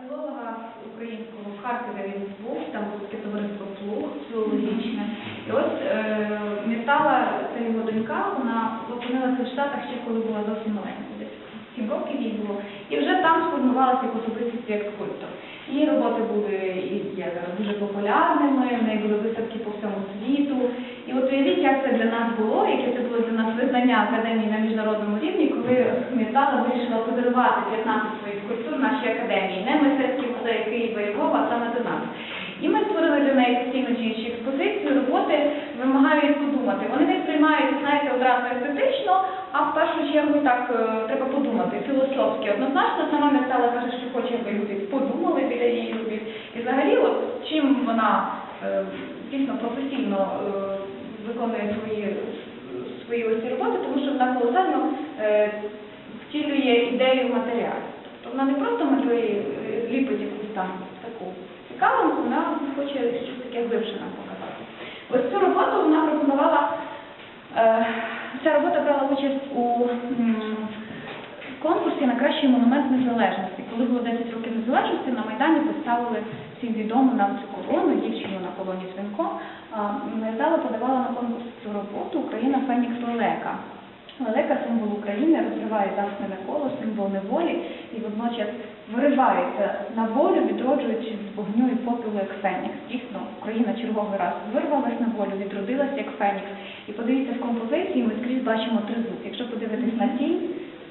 Філолога українського в Харкові він був, там було таке товариство Плуг філологічне. І ось е, Міртала, це його донька, вона опинилася в Штатах ще коли була зовсім маленька, десь 7 років їй було. І вже там сформувалася як особистість як скульптор. Її роботи були і є дуже популярними, в неї були виставки по всьому світу. І от уявіть, як це для нас було, яке це було для нас визнання академії на міжнародному рівні, коли Міртала вирішила подарувати 15 своїх скульптур нашій академії, не мистецький музей Києва і Львова, а саме до нас. І ми створили для неї постійно діючу експозицію. Роботи вимагають подумати. Вони не сприймають, знаєте, одразу естетично, а в першу чергу так е, треба подумати, філософськи. Однозначно, сама Міртала каже, що хоче, аби люди подумали біля її робіт. І взагалі, от чим вона е, дійсно професійно е, виконує свої, свої ось роботи, вона колосально е, втілює ідею в матеріалі. Тобто вона не просто малює, е, ліпить якусь там таку цікавинку, вона хоче щось таке глибше нам показати. Ось цю роботу вона пропонувала, е, ця робота брала участь у конкурсі на кращий монумент незалежності. Коли було 10 років незалежності, на Майдані поставили всім відому нам цю колону, дівчину на колоні Свинко. Мезала подавала на конкурс цю роботу Україна Фенікс Лелека. Лелека символ України розриває замкнене коло, символ неволі і водночас виривається на волю, відроджуючись з вогню і попілу як Фенікс. Дійсно, Україна черговий раз вирвалась на волю, відродилась як Фенікс. І подивіться в композиції, ми скрізь бачимо тризуб. Якщо подивитись на тінь,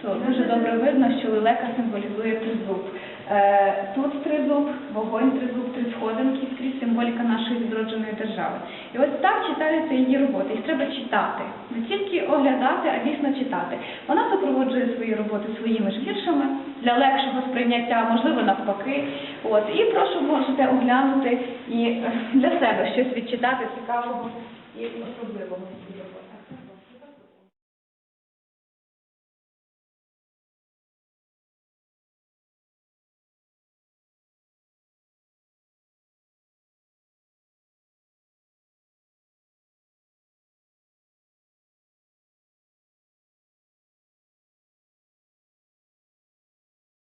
то дуже добре видно, що лелека символізує тризуб. Е, тут тризуб, вогонь тризуб, три сходинки, скрізь символіка нашої відродженої держави. І ось так читаються її роботи. Їх треба читати. Не тільки оглядати, а дійсно читати. Вона супроводжує свої роботи своїми ж віршами для легшого сприйняття, можливо, навпаки. От. І прошу, можете оглянути і для себе щось відчитати цікавого і особливого.